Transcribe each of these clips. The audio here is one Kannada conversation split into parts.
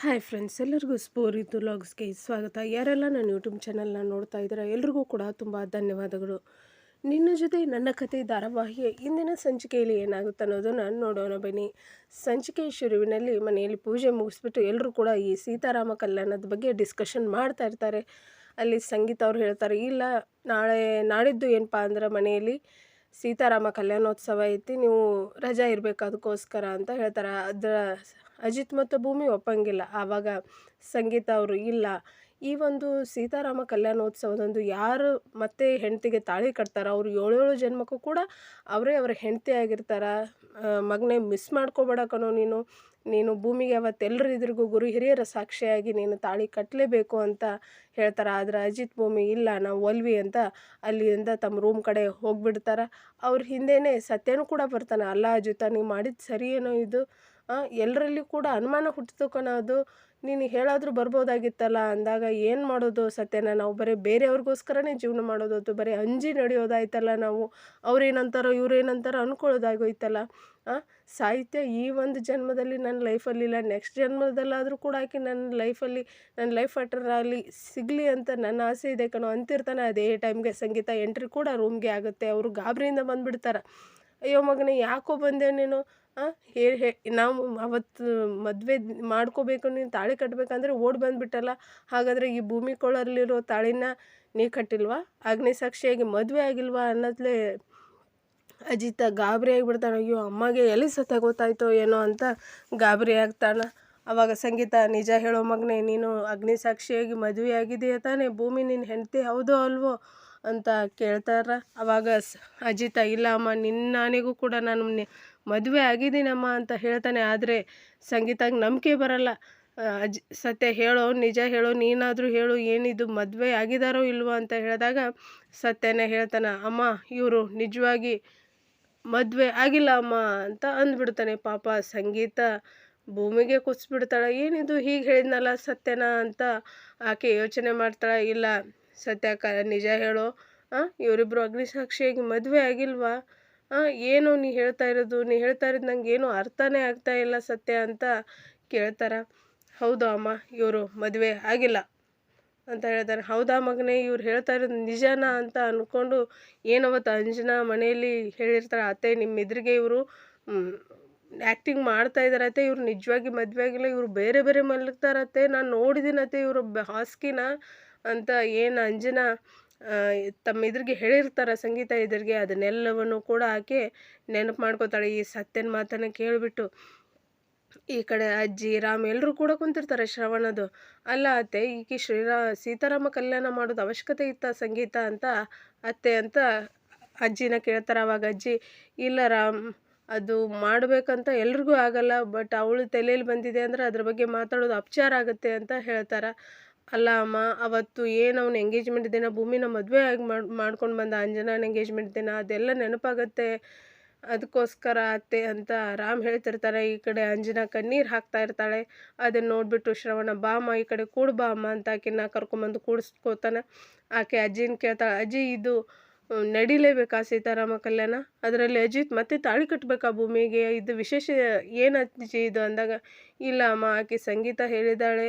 ಹಾಯ್ ಫ್ರೆಂಡ್ಸ್ ಎಲ್ಲರಿಗೂ ಸ್ಪೋರಿತು ಲಾಗ್ಸ್ಗೆ ಸ್ವಾಗತ. ಯಾರೆಲ್ಲ ನನ್ನ ಯೂಟ್ಯೂಬ್ ಚಾನಲ್ನ ನೋಡ್ತಾ ಇದ್ದೀರಾ, ಎಲ್ರಿಗೂ ಕೂಡ ತುಂಬ ಧನ್ಯವಾದಗಳು. ನಿನ್ನ ಜೊತೆ ನನ್ನ ಕತೆ ಧಾರಾವಾಹಿಯ ಇಂದಿನ ಸಂಚಿಕೆಯಲ್ಲಿ ಏನಾಗುತ್ತೆ ಅನ್ನೋದನ್ನು ನೋಡೋಣ ಬನ್ನಿ. ಸಂಚಿಕೆ ಶುರುವಿನಲ್ಲಿ ಮನೆಯಲ್ಲಿ ಪೂಜೆ ಮುಗಿಸ್ಬಿಟ್ಟು ಎಲ್ಲರೂ ಕೂಡ ಈ ಸೀತಾರಾಮ ಕಲ್ಯಾಣದ ಬಗ್ಗೆ ಡಿಸ್ಕಷನ್ ಮಾಡ್ತಾ ಇರ್ತಾರೆ. ಅಲ್ಲಿ ಸಂಗೀತ ಅವ್ರು ಹೇಳ್ತಾರೆ, ಇಲ್ಲ, ನಾಳೆ, ನಾಡಿದ್ದು ಏನಪ್ಪ ಅಂದ್ರೆ ಮನೆಯಲ್ಲಿ ಸೀತಾರಾಮ ಕಲ್ಯಾಣೋತ್ಸವ ಐತಿ, ನೀವು ರಜಾ ಇರಬೇಕು ಅದಕ್ಕೋಸ್ಕರ ಅಂತ ಹೇಳ್ತಾರೆ. ಅದರ ಅಜಿತ್ ಮತ್ತು ಭೂಮಿ ಒಪ್ಪಂಗಿಲ್ಲ. ಆವಾಗ ಸಂಗೀತ ಅವರು ಇಲ್ಲ. ಈ ಒಂದು ಸೀತಾರಾಮ ಕಲ್ಯಾಣೋತ್ಸವದಂದು ಯಾರು ಮತ್ತೆ ಹೆಂಡತಿಗೆ ತಾಳಿ ಕಟ್ತಾರೋ ಅವ್ರು ಏಳೇಳು ಜನ್ಮಕ್ಕೂ ಕೂಡ ಅವರೇ ಅವರ ಹೆಂಡತಿ ಆಗಿರ್ತಾರ. ಮಗನೇ ಮಿಸ್ ಮಾಡ್ಕೋಬೇಡ ಕಣೋ ನೀನು. ನೀನು ಭೂಮಿಗೆ ಅವತ್ತೆಲ್ಲರ ಇದ್ರಿಗೂ ಗುರು ಹಿರಿಯರ ಸಾಕ್ಷಿಯಾಗಿ ನೀನು ತಾಳಿ ಕಟ್ಟಲೇಬೇಕು ಅಂತ ಹೇಳ್ತಾರೆ. ಆದರೆ ಅಜಿತ್, ಭೂಮಿ ಇಲ್ಲ, ನಾವು ಒಲ್ವಿ ಅಂತ ಅಲ್ಲಿಂದ ತಮ್ಮ ರೂಮ್ ಕಡೆ ಹೋಗ್ಬಿಡ್ತಾರೆ. ಅವ್ರ ಹಿಂದೆಯೇ ಸತ್ಯನೂ ಕೂಡ ಬರ್ತಾನೆ. ಅಲ್ಲ ಅಜಿತ, ನೀವು ಮಾಡಿದ್ದು ಸರಿ ಏನೋ ಇದು? ಎಲ್ಲರಲ್ಲಿ ಕೂಡ ಅನುಮಾನ ಹುಟ್ಟಿತು ಅದು. ನೀನು ಹೇಳಾದರೂ ಬರ್ಬೋದಾಗಿತ್ತಲ್ಲ, ಅಂದಾಗ ಏನು ಮಾಡೋದು ಸತ್ಯನ? ನಾವು ಬರೀ ಬೇರೆಯವ್ರಿಗೋಸ್ಕರನೇ ಜೀವನ ಮಾಡೋದು ಬರೀ ಅಂಜಿ ನಡೆಯೋದಾಯ್ತಲ್ಲ ನಾವು. ಅವ್ರೇನಂತಾರೋ, ಇವ್ರೇನಂತಾರೋ ಅಂದ್ಕೊಳ್ಳೋದಾಗೋಯ್ತಲ್ಲ ಸಾಹಿತ್ಯ ಈ ಒಂದು ಜನ್ಮದಲ್ಲಿ ನನ್ನ ಲೈಫಲ್ಲಿಲ್ಲ ನೆಕ್ಸ್ಟ್ ಜನ್ಮದಲ್ಲಾದರೂ ಕೂಡ ಆಕೆ ನನ್ನ ಲೈಫಲ್ಲಿ, ನನ್ನ ಲೈಫ್ ಆಗಲಿ ಸಿಗಲಿ ಅಂತ ನನ್ನ ಆಸೆ ಇದೆ ಕಣೋ. ಅಂತಿರ್ತಾನೆ ಅದೇ ಟೈಮ್ಗೆ ಸಂಗೀತ ಎಂಟ್ರಿ ಕೂಡ ರೂಮ್ಗೆ ಆಗುತ್ತೆ. ಅವರು ಗಾಬರಿಯಿಂದ ಬಂದುಬಿಡ್ತಾರೆ. ಅಯ್ಯೋ ಮಗನೇ, ಯಾಕೋ ಬಂದೆ ನೀನು? ಹೇ ಹೇ ನಾವು ಅವತ್ತು ಮದುವೆ ಮಾಡ್ಕೋಬೇಕು, ನೀನು ತಾಳಿ ಕಟ್ಟಬೇಕಂದ್ರೆ ಓಡಿ ಬಂದುಬಿಟ್ಟಲ್ಲ. ಹಾಗಾದರೆ ಈ ಭೂಮಿ ಕೊಳಲಿರೋ ತಾಳಿನ ನೀ ಕಟ್ಟಿಲ್ವಾ? ಅಗ್ನಿ ಸಾಕ್ಷಿಯಾಗಿ ಮದುವೆ ಆಗಿಲ್ವಾ ಅನ್ನೋದ್ಲೇ ಅಜಿತ ಗಾಬರಿ ಆಗಿಬಿಡ್ತಾನೆ ಅಯ್ಯೋ, ಅಮ್ಮಗೆ ಎಲ್ಲಿ ಸತ್ತ ಗೊತ್ತಾಯ್ತೋ ಏನೋ ಅಂತ ಗಾಬರಿ ಆಗ್ತಾನೆ ಅವಾಗ ಸಂಗೀತ, ನಿಜ ಹೇಳೋ ಮಗನೇ, ನೀನು ಅಗ್ನಿ ಸಾಕ್ಷಿಯಾಗಿ ಮದುವೆ ಆಗಿದೆಯಾ ತಾನೇ? ಭೂಮಿ ನಿನ್ನ ಹೆಂಡತಿ ಹೌದೋ ಅಲ್ವೋ ಅಂತ ಕೇಳ್ತಾರ. ಅವಾಗ ಅಜಿತ, ಇಲ್ಲ ಅಮ್ಮ ನಿನ್ನಾನೆಗೂ ಕೂಡ ನಾನು ಮದುವೆ ಆಗಿದ್ದೀನಮ್ಮ ಅಂತ ಹೇಳ್ತಾನೆ, ಆದರೆ ಸಂಗೀತಗೆ ನಂಬಿಕೆ ಬರಲ್ಲ. ಅಜ್, ಸತ್ಯ ಹೇಳೋ, ನಿಜ ಹೇಳೋ, ನೀನಾದರೂ ಹೇಳು, ಏನಿದು, ಮದುವೆ ಆಗಿದಾರೋ ಇಲ್ವೋ ಅಂತ ಹೇಳಿದಾಗ ಸತ್ಯನೇ ಹೇಳ್ತಾನೆ, ಅಮ್ಮ, ಇವರು ನಿಜವಾಗಿ ಮದುವೆ ಆಗಿಲ್ಲ ಅಮ್ಮ ಅಂತ ಅಂದ್ಬಿಡ್ತಾನೆ ಪಾಪ. ಸಂಗೀತ ಭೂಮಿಗೆ ಕುಸಿಬಿಡ್ತಾಳೆ, ಏನಿದು, ಹೀಗೆ ಹೇಳಿದ್ನಲ್ಲ ಸತ್ಯನ ಅಂತ ಆಕೆ ಯೋಚನೆ ಮಾಡ್ತಾಳೆ, ಇಲ್ಲ ಸತ್ಯ ಕ, ನಿಜ ಹೇಳೋ ಇವರಿಬ್ಬರು ಅಗ್ನಿಸಾಕ್ಷಿಯಾಗಿ ಮದುವೆ ಆಗಿಲ್ವಾ? ಏನು ನೀ ಹೇಳ್ತಾ ಇರೋದು? ನೀ ಹೇಳ್ತಾ ಇರೋದು ನಂಗೆ ಏನು ಅರ್ಥನೇ ಆಗ್ತಾ ಇಲ್ಲ ಸತ್ಯ ಅಂತ ಕೇಳ್ತಾರ. ಹೌದಾ ಅಮ್ಮ, ಇವರು ಮದುವೆ ಆಗಿಲ್ಲ ಅಂತ ಹೇಳ್ತಾರೆ. ಹೌದಾ ಮಗನೇ, ಇವ್ರು ಹೇಳ್ತಾ ಇರೋದು ನಿಜಾನ ಅಂತ ಅಂದ್ಕೊಂಡು ಏನವತ್ತು ಅಂಜನಾ ಮನೆಯಲ್ಲಿ ಹೇಳಿರ್ತಾರೆ ಅತ್ತೆ ನಿಮ್ಮ ಎದುರಿಗೆ ಇವರು ಆ್ಯಕ್ಟಿಂಗ್ ಮಾಡ್ತಾ ಇದ್ದಾರತ್ತೆ ಇವ್ರು ನಿಜವಾಗಿ ಮದುವೆ ಆಗಿಲ್ಲ, ಇವರು ಬೇರೆ ಬೇರೆ ಮಲಗ್ತಾರತ್ತೆ ನಾನು ನೋಡಿದ್ದೀನತ್ತೆ ಇವರು ಹಾಸ್ಕಿನ ಅಂತ ಏನು ಅಂಜನಾ ತಮ್ಮ ಇದ್ರಿಗೆ ಹೇಳಿರ್ತಾರೆ ಸಂಗೀತ ಇದ್ರಿಗೆ ಅದನ್ನೆಲ್ಲವನ್ನು ಕೂಡ ಆಕೆ ನೆನಪು ಮಾಡ್ಕೋತಾಳೆ. ಈ ಸತ್ಯನ ಮಾತನ್ನು ಕೇಳಿಬಿಟ್ಟು, ಈ ಕಡೆ ಅಜ್ಜಿ, ರಾಮ್ ಎಲ್ಲರೂ ಕೂಡ ಕುಂತಿರ್ತಾರೆ ಶ್ರವಣದು. ಅಲ್ಲ ಅತ್ತೆ, ಈಕೆ ಶ್ರೀರಾ, ಸೀತಾರಾಮ ಕಲ್ಯಾಣ ಮಾಡೋದು ಅವಶ್ಯಕತೆ ಇತ್ತ ಸಂಗೀತ ಅಂತ ಅತ್ತೆ ಅಂತ ಅಜ್ಜಿನ ಕೇಳ್ತಾರೆ ಅವಾಗ. ಅಜ್ಜಿ, ಇಲ್ಲ ರಾಮ್, ಅದು ಮಾಡಬೇಕಂತ ಎಲ್ರಿಗೂ ಆಗಲ್ಲ, ಬಟ್ ಅವಳು ತಲೆಯಲ್ಲಿ ಬಂದಿದೆ ಅಂದರೆ ಅದ್ರ ಬಗ್ಗೆ ಮಾತಾಡೋದು ಅಪಚಾರ ಆಗುತ್ತೆ ಅಂತ ಹೇಳ್ತಾರೆ. ಅಲ್ಲ ಅಮ್ಮ, ಅವತ್ತು ಏನು ಅವ್ನ ಎಂಗೇಜ್ಮೆಂಟ್ ದಿನ, ಭೂಮಿನ ಮದುವೆ ಆಗಿ ಮಾಡಿ, ಮಾಡ್ಕೊಂಡು ಬಂದ ಅಂಜನಾನ ಎಂಗೇಜ್ಮೆಂಟ್ ದಿನ, ಅದೆಲ್ಲ ನೆನಪಾಗತ್ತೆ. ಅದಕ್ಕೋಸ್ಕರ ಅತ್ತೆ ಅಂತ ರಾಮ್ ಹೇಳ್ತಿರ್ತಾರೆ, ಈ ಕಡೆ ಅಂಜನಾ ಕಣ್ಣೀರು ಹಾಕ್ತಾ ಇರ್ತಾಳೆ. ಅದನ್ನು ನೋಡಿಬಿಟ್ಟು ಶ್ರವಣ ಬಾಮ ಈ ಕಡೆ ಕೂಡು ಬಾ ಅಮ್ಮ ಅಂತ ಆಕಿನ ಕರ್ಕೊಂಬಂದು ಕೂಡಿಸ್ಕೋತಾನೆ. ಆಕೆ ಅಜ್ಜಿನ ಕೇಳ್ತಾಳೆ, ಅಜ್ಜಿ ಇದು ನಡಿಲೇಬೇಕಾ ಸೀತಾರಾಮ ಕಲ್ಯಾಣ? ಅದರಲ್ಲಿ ಅಜಿತ್ ಮತ್ತೆ ತಾಳಿ ಕಟ್ಟಬೇಕಾ ಭೂಮಿಗೆ? ಇದು ವಿಶೇಷ, ಏನು ಅಜ್ಜಿ ಇದು ಅಂದಾಗ, ಇಲ್ಲ ಅಮ್ಮ, ಆಕೆ ಸಂಗೀತ ಹೇಳಿದಾಳೆ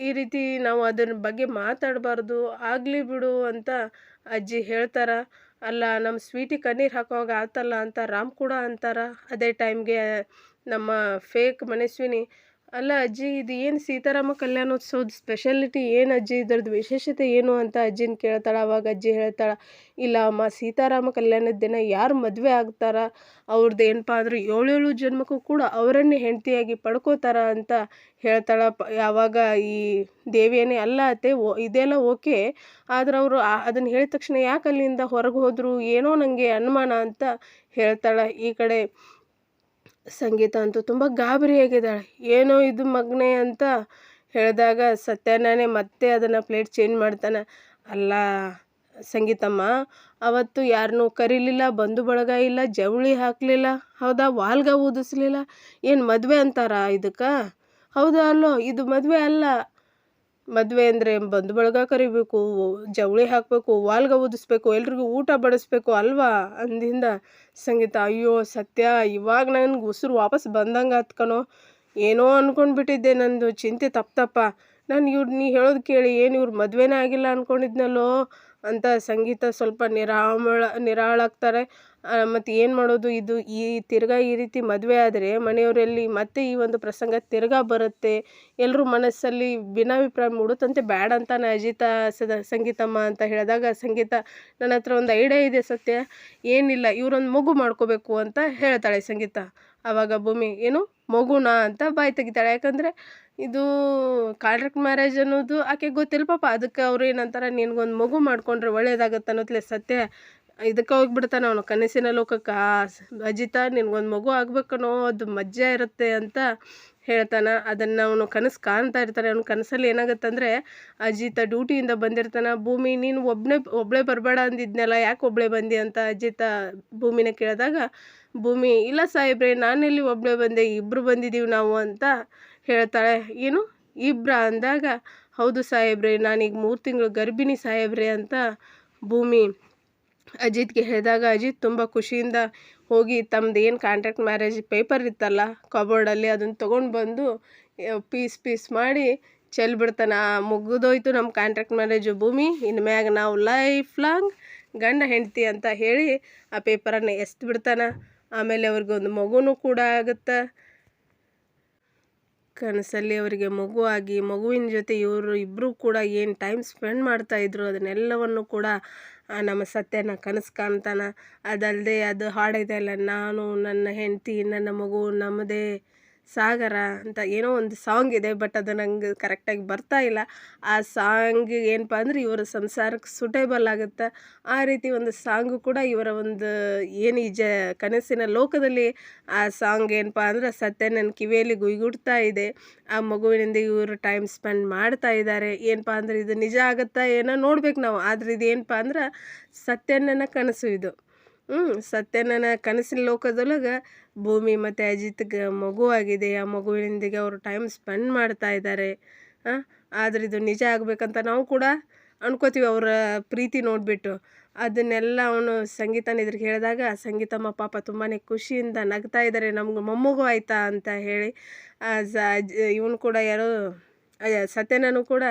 ಈ ರೀತಿ ನಾವು ಅದರ ಬಗ್ಗೆ ಮಾತಾಡಬಾರ್ದು, ಆಗಲಿ ಬಿಡು ಅಂತ ಅಜ್ಜಿ ಹೇಳ್ತಾರೆ. ಅಲ್ಲ ನಮ್ಮ ಸ್ವೀಟಿಗೆ ಕಣ್ಣೀರು ಹಾಕೋವಾಗ ಆತಲ್ಲ ಅಂತ ರಾಮ್ ಕೂಡ ಅಂತಾರೆ. ಅದೇ ಟೈಮ್ಗೆ ನಮ್ಮ ಫೇಕ್ ಮನಸ್ವಿನಿ ಅಲ್ಲ ಅಜ್ಜಿ, ಇದು ಏನು ಸೀತಾರಾಮ ಕಲ್ಯಾಣೋತ್ಸವದ ಸ್ಪೆಷಾಲಿಟಿ ಏನು ಅಜ್ಜಿ? ಇದ್ರದ್ದು ವಿಶೇಷತೆ ಏನು ಅಂತ ಅಜ್ಜಿನ ಕೇಳ್ತಾಳೆ, ಅವಾಗ ಅಜ್ಜಿ ಹೇಳ್ತಾಳೆ, ಇಲ್ಲ ಅಮ್ಮ, ಸೀತಾರಾಮ ಕಲ್ಯಾಣದ ದಿನ ಯಾರು ಮದುವೆ ಆಗ್ತಾರ? ಅವ್ರದ್ದು ಏನಪ್ಪ ಅಂದ್ರೆ ಏಳೇಳು ಜನ್ಮಕ್ಕೂ ಕೂಡ ಅವರನ್ನೇ ಹೆಂಡತಿಯಾಗಿ ಪಡ್ಕೋತಾರ ಅಂತ ಹೇಳ್ತಾಳೆ ಯಾವಾಗ ಈ ದೇವಿಯನ್ನೇ ಅಲ್ಲ ಅತ್ತೆ, ಓ, ಇದೆಲ್ಲ ಓಕೆ, ಆದ್ರೆ ಅವರು ಅದನ್ನು ಹೇಳಿದ ತಕ್ಷಣ ಯಾಕೆ ಅಲ್ಲಿಂದ ಹೊರಗೆ ಹೋದರು? ಏನೋ ನನಗೆ ಅನುಮಾನ ಅಂತ ಹೇಳ್ತಾಳೆ ಈ ಕಡೆ. ಸಂಗೀತ ಅಂತೂ ತುಂಬ ಗಾಬರಿಯಾಗಿದ್ದಾಳೆ. ಏನೋ ಇದು ಮಗ್ನೆ ಅಂತ ಹೇಳಿದಾಗ ಸತ್ಯನಾನೇ ಮತ್ತೆ ಅದನ್ನು ಪ್ಲೇಟ್ ಚೇಂಜ್ ಮಾಡ್ತಾನೆ. ಅಲ್ಲ ಸಂಗೀತಮ್ಮ, ಅವತ್ತು ಯಾರನ್ನೂ ಕರೀಲಿಲ್ಲ, ಬಂಧು ಬಳಗ ಇಲ್ಲ, ಜವಳಿ ಹಾಕಲಿಲ್ಲ, ಹೌದಾ? ವಾಲ್ಗ ಊದಿಸ್ಲಿಲ್ಲ? ಏನು ಮದುವೆ ಅಂತಾರ ಇದಕ್ಕೆ? ಹೌದಾ ಅಲ್ಲೋ, ಇದು ಮದುವೆ ಅಲ್ಲ. ಮದುವೆ ಅಂದರೆ ಬಂಧು ಬಳಗ ಕರಿಬೇಕು, ಜವಳಿ ಹಾಕಬೇಕು, ವಾಲ್ಗ ಊದಿಸ್ಬೇಕು ಎಲ್ರಿಗೂ ಊಟ ಬಡಿಸ್ಬೇಕು ಅಲ್ವಾ? ಅಂದಿಂದ ಸಂಗೀತ, ಅಯ್ಯೋ ಸತ್ಯ, ಇವಾಗ ನನಗೆ ಉಸಿರು ವಾಪಸ್ ಬಂದಂಗೆ ಹತ್ಕಣೋ ಏನೋ ಅಂದ್ಕೊಂಡ್ಬಿಟ್ಟಿದ್ದೆ ನಂದು ಚಿಂತೆ ತಪ್ಪಪ್ಪ ನಾನು ಇವ್ರು ನೀ ಹೇಳೋದು ಕೇಳಿ ಏನು ಇವ್ರು ಮದುವೆನೇ ಆಗಿಲ್ಲ ಅಂದ್ಕೊಂಡಿದ್ನಲ್ಲೋ ಅಂತ ಸಂಗೀತ ಸ್ವಲ್ಪ ನಿರಾಮಳ, ನಿರಾಳಾಗ್ತಾರೆ. ಮತ್ತು ಏನು ಮಾಡೋದು? ಇದು ಈ ತಿರ್ಗಾ ಈ ರೀತಿ ಮದುವೆ ಆದರೆ ಮನೆಯವರಲ್ಲಿ ಮತ್ತೆ ಈ ಒಂದು ಪ್ರಸಂಗ ತಿರ್ಗಾ ಬರುತ್ತೆ. ಎಲ್ಲರೂ ಮನಸ್ಸಲ್ಲಿ ಭಿನ್ನಾಭಿಪ್ರಾಯ ಮೂಡುತ್ತಂತೆ. ಬ್ಯಾಡ ಅಂತಾನೆ ಅಜಿತ ಸದ, ಸಂಗೀತಮ್ಮ ಅಂತ ಹೇಳಿದಾಗ, ಸಂಗೀತ ನನ್ನ ಹತ್ರ ಒಂದು ಐಡಿಯಾ ಇದೆ ಸತ್ಯ. ಏನಿಲ್ಲ, ಇವರೊಂದು ಮಗು ಮಾಡ್ಕೋಬೇಕು ಅಂತ ಹೇಳ್ತಾಳೆ ಸಂಗೀತ. ಆವಾಗ ಭೂಮಿ, ಏನು? ಮಗುನಾ? ಅಂತ ಬಾಯಿ ತೆಗಿತಾಳೆ. ಯಾಕಂದರೆ ಇದು ಕಾಂಟ್ರಾಕ್ಟ್ ಮ್ಯಾರೇಜ್ ಅನ್ನೋದು ಆಕೆ ಗೊತ್ತಿಲ್ಲ ಪಾಪ. ಅದಕ್ಕೆ ಅವ್ರು ಏನಂತಾರೆ, ನಿನ್ಗೊಂದು ಮಗು ಮಾಡ್ಕೊಂಡ್ರೆ ಒಳ್ಳೇದಾಗತ್ತೆ ಅನ್ನೋತ್ಲೆ ಸತ್ಯ. ಇದಕ್ಕೆ ಹೋಗ್ಬಿಡ್ತಾನೆ ಅವನು. ಕನಸಿನ ಲೋಕಕ್ಕೆ. ಅಜಿತ, ನಿನಗೊಂದು ಮಗು ಆಗ್ಬೇಕನ್ನೋ ಅದು ಮಜ್ಜೆ ಇರುತ್ತೆ ಅಂತ ಹೇಳ್ತಾನೆ. ಅದನ್ನು ಅವನು ಕನಸು ಕಾಣ್ತಾ ಇರ್ತಾನೆ. ಅವ್ನ ಕನಸಲ್ಲಿ ಏನಾಗುತ್ತಂದರೆ ಅಜಿತ ಡ್ಯೂಟಿಯಿಂದ ಬಂದಿರ್ತಾನೆ. ಭೂಮಿ, ನೀನು ಒಬ್ಬನೇ ಒಬ್ಬಳೇ ಬರಬೇಡ ಅಂದಿದ್ನಲ್ಲ, ಯಾಕೆ ಒಬ್ಬಳೇ ಬಂದಿ ಅಂತ ಅಜಿತ ಭೂಮಿನ ಕೇಳಿದಾಗ, ಭೂಮಿ, ಇಲ್ಲ ಸಾಹೇಬ್ರೆ, ನಾನೆಲ್ಲಿ ಒಬ್ಬಳೇ ಬಂದೆ? ಇಬ್ಬರು ಬಂದಿದ್ದೀವಿ ನಾವು ಅಂತ ಹೇಳ್ತಾಳೆ, ಏನು? ಇಬ್ರ ಅಂದಾಗ, ಹೌದು ಸಾಹೇಬ್ರೆ, ನಾನೀಗ ಮೂರು ತಿಂಗಳು ಗರ್ಭಿಣಿ ಸಾಹೇಬ್ರೆ ಅಂತ ಭೂಮಿ ಅಜಿತ್ಗೆ ಹೇಳಿದಾಗ ಅಜಿತ್ ತುಂಬ ಖುಷಿಯಿಂದ ಹೋಗಿ ತಮ್ಮದು ಏನು ಕಾಂಟ್ರಾಕ್ಟ್ ಮ್ಯಾರೇಜ್ ಪೇಪರ್ ಇತ್ತಲ್ಲ, ಕಬೋರ್ಡಲ್ಲಿ ಅದನ್ನು ತೊಗೊಂಡು ಬಂದು ಪೀಸ್ ಪೀಸ್ ಮಾಡಿ ಚೆಲ್ಬಿಡ್ತಾನೆ ಮುಗಿದೋಯ್ತು ನಮ್ಮ ಕಾಂಟ್ರಾಕ್ಟ್ ಮ್ಯಾರೇಜು ಭೂಮಿ ಇನ್ನು ಮ್ಯಾಗ ನಾವು ಲೈಫ್ ಲಾಂಗ್ ಗಂಡ ಹೆಂಡತಿ ಅಂತ ಹೇಳಿ ಆ ಪೇಪರನ್ನು ಎಸ್ದು ಬಿಡ್ತಾನೆ. ಆಮೇಲೆ ಅವ್ರಿಗೊಂದು ಮಗುನೂ ಕೂಡ ಆಗುತ್ತೆ. ಕನಸಲ್ಲಿ ಅವರಿಗೆ ಮಗುವಾಗಿ ಮಗುವಿನ ಜೊತೆ ಇವರು ಇಬ್ಬರೂ ಕೂಡ ಏನು ಟೈಮ್ ಸ್ಪೆಂಡ್ ಮಾಡ್ತಾ ಇದ್ರು ಅದನ್ನೆಲ್ಲವನ್ನು ಕೂಡ ನಮ್ಮ ಸತ್ಯನ ಕನಸು ಕಾಣ್ತಾನೆ. ಅದಲ್ಲದೆ ಅದು ಹಾಡಿದೆಯಲ್ಲ ನಾನು ನನ್ನ ಹೆಂಡತಿ, ನನ್ನ ಮಗು ನಮ್ಮದೇ ಸಾಗರ ಅಂತ ಏನೋ ಒಂದು ಸಾಂಗ್ ಇದೆ, ಬಟ್ ಅದು ನಂಗೆ ಕರೆಕ್ಟಾಗಿ ಬರ್ತಾ ಇಲ್ಲ. ಆ ಸಾಂಗ್ ಏನಪ್ಪ ಅಂದ್ರೆ ಇವರ ಸಂಸಾರಕ್ಕೆ ಸೂಟೇಬಲ್ ಆಗುತ್ತೆ. ಆ ರೀತಿ ಒಂದು ಸಾಂಗು ಕೂಡ ಇವರ ಒಂದು ಏನು ಈ ಕನಸಿನ ಲೋಕದಲ್ಲಿ ಆ ಸಾಂಗ್ ಏನಪ್ಪ ಅಂದ್ರೆ ಸತ್ಯ ನನ್ನ ಕಿವಿಯಲ್ಲಿ ಗುಯ್ಗುಡ್ತಾ ಇದೆ. ಆ ಮಗುವಿನಿಂದ ಇವರು ಟೈಮ್ ಸ್ಪೆಂಡ್ ಮಾಡ್ತಾ ಇದ್ದಾರೆ. ಏನಪ್ಪ ಅಂದ್ರೆ ಇದು ನಿಜ ಆಗುತ್ತಾ ಏನೋ ನೋಡ್ಬೇಕು ನಾವು. ಆದ್ರೆ ಇದು ಏನಪ್ಪ ಅಂದ್ರೆ ಸತ್ಯನ ಕನಸು ಇದು. ಹ್ಞೂ ಸತ್ಯನನ ಕನಸಿನ ಲೋಕದೊಳಗೆ ಭೂಮಿ ಮತ್ತು ಅಜಿತ್ಗೆ ಆಗಿದೆ. ಆ ಮಗುವಿನೊಂದಿಗೆ ಅವರು ಟೈಮ್ ಸ್ಪೆಂಡ್ ಮಾಡ್ತಾ ಇದ್ದಾರೆ. ಆದ್ರೆ ಇದು ನಿಜ ಆಗಬೇಕಂತ ನಾವು ಕೂಡ ಅನ್ಕೋತೀವಿ ಅವರ ಪ್ರೀತಿ ನೋಡಿಬಿಟ್ಟು. ಅದನ್ನೆಲ್ಲ ಅವನು ಸಂಗೀತನ ಇದ್ರಿಗೆ ಹೇಳಿದಾಗ, ಸಂಗೀತಮ್ಮ ಪಾಪ ತುಂಬಾ ಖುಷಿಯಿಂದ ನಗ್ತಾ ಇದ್ದಾರೆ. ನಮ್ಗೆ ಮೊಮ್ಮಗು ಆಯ್ತಾ ಅಂತ ಹೇಳಿ ಇವನು ಕೂಡ ಯಾರೋ ಸತ್ಯನೂ ಕೂಡ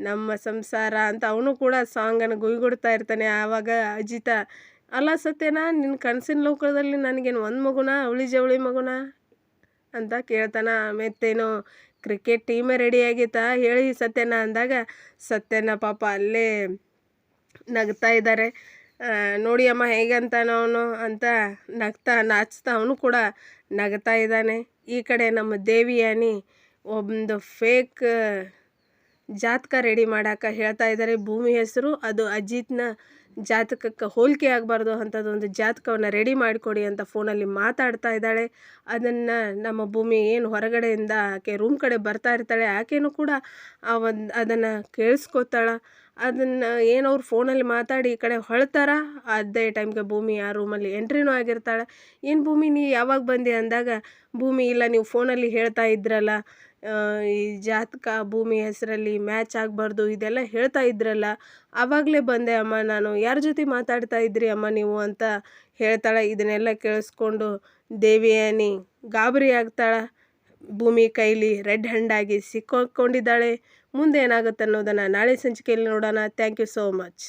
ನಮ್ಮ ಸಂಸಾರ ಅಂತ ಅವನು ಕೂಡ ಸಾಂಗನ್ನು ಗುಯ್ಗುಡ್ತಾ ಇರ್ತಾನೆ. ಆವಾಗ ಅಜಿತ ಅಲ್ಲ ಸತ್ಯನಾ ನಿನ್ನ ಕನಸಿನ ಲೋಕದಲ್ಲಿ ನನಗೇನು ಒಂದು ಮಗುನ, ಅವಳಿ ಜವಳಿ ಮಗುನ? ಅಂತ ಕೇಳ್ತಾನ ಮತ್ತೇನು ಕ್ರಿಕೆಟ್ ಟೀಮೇ ರೆಡಿ ಆಗೈತಾ ಹೇಳಿ ಸತ್ಯನ ಅಂದಾಗ, ಸತ್ಯನ ಪಾಪ ಅಲ್ಲೇ ನಗ್ತಾ ಇದ್ದಾರೆ ನೋಡಿ ಅಮ್ಮ ಹೇಗಂತಾನ ಅವನು ಅಂತ ನಗ್ತಾ, ನಾಚ್ತಾ ಅವನು ಕೂಡ ನಗ್ತಾ ಇದ್ದಾನೆ. ಈ ಕಡೆ ನಮ್ಮ ದೇವಿಯಾನಿ ಒಂದು ಫೇಕ್ ಜಾತಕ ರೆಡಿ ಮಾಡಾಕ ಹೇಳ್ತಾ ಇದ್ದಾರೆ ಭೂಮಿ ಹೆಸರು, ಅದು ಅಜಿತ್ನ ಜಾತಕಕ್ಕೆ ಹೋಲಿಕೆ ಆಗಬಾರ್ದು ಅಂಥದ್ದೊಂದು ಜಾತಕವನ್ನು ರೆಡಿ ಮಾಡಿಕೊಡಿ ಅಂತ ಫೋನಲ್ಲಿ ಮಾತಾಡ್ತಾ ಇದ್ದಾಳೆ. ಅದನ್ನು ನಮ್ಮ ಭೂಮಿ ಏನು ಹೊರಗಡೆಯಿಂದ ಆಕೆ ರೂಮ್ ಕಡೆ ಬರ್ತಾ ಇರ್ತಾಳೆ. ಆಕೆಯೂ ಕೂಡ ಆ ಒಂದು ಅದನ್ನು ಕೇಳಿಸ್ಕೊತಾಳ. ಅದನ್ನು ಏನು ಅವ್ರು ಫೋನಲ್ಲಿ ಮಾತಾಡಿ ಈ ಕಡೆ ಹೊಳ್ತಾರ ಅದೇ ಟೈಮ್ಗೆ ಭೂಮಿ ಆ ರೂಮಲ್ಲಿ ಎಂಟ್ರಿನೂ ಆಗಿರ್ತಾಳೆ. ಏನು ಭೂಮಿ ನೀ ಯಾವಾಗ ಬಂದೆ ಅಂದಾಗ, ಭೂಮಿ ಇಲ್ಲ, ನೀವು ಫೋನಲ್ಲಿ ಹೇಳ್ತಾ ಇದ್ರಲ್ಲ. ಈ ಜಾತಕ ಭೂಮಿ ಹೆಸರಲ್ಲಿ ಮ್ಯಾಚ್ ಆಗಬಾರ್ದು ಇದೆಲ್ಲ ಹೇಳ್ತಾ ಇದ್ರಲ್ಲ. ಆವಾಗಲೇ ಬಂದೆ, ಅಮ್ಮ, ನಾನು ಯಾರ ಜೊತೆ ಮಾತಾಡ್ತಾ ಇದ್ರಿ ಅಮ್ಮ ನೀವು ಅಂತ ಹೇಳ್ತಾಳೆ. ಇದನ್ನೆಲ್ಲ ಕೇಳಿಸ್ಕೊಂಡು ದೇವಿಯಾನಿ ಗಾಬರಿ ಆಗ್ತಾಳೆ. ಭೂಮಿ ಕೈಲಿ ರೆಡ್ ಹ್ಯಾಂಡಾಗಿ ಸಿಕ್ಕೊಂಡಿದ್ದಾಳೆ ಮುಂದೆ ಏನಾಗುತ್ತೆ ಅನ್ನೋದನ್ನು ನಾಳೆ ಸಂಚಿಕೆಯಲ್ಲಿ ನೋಡೋಣ. Thank you so much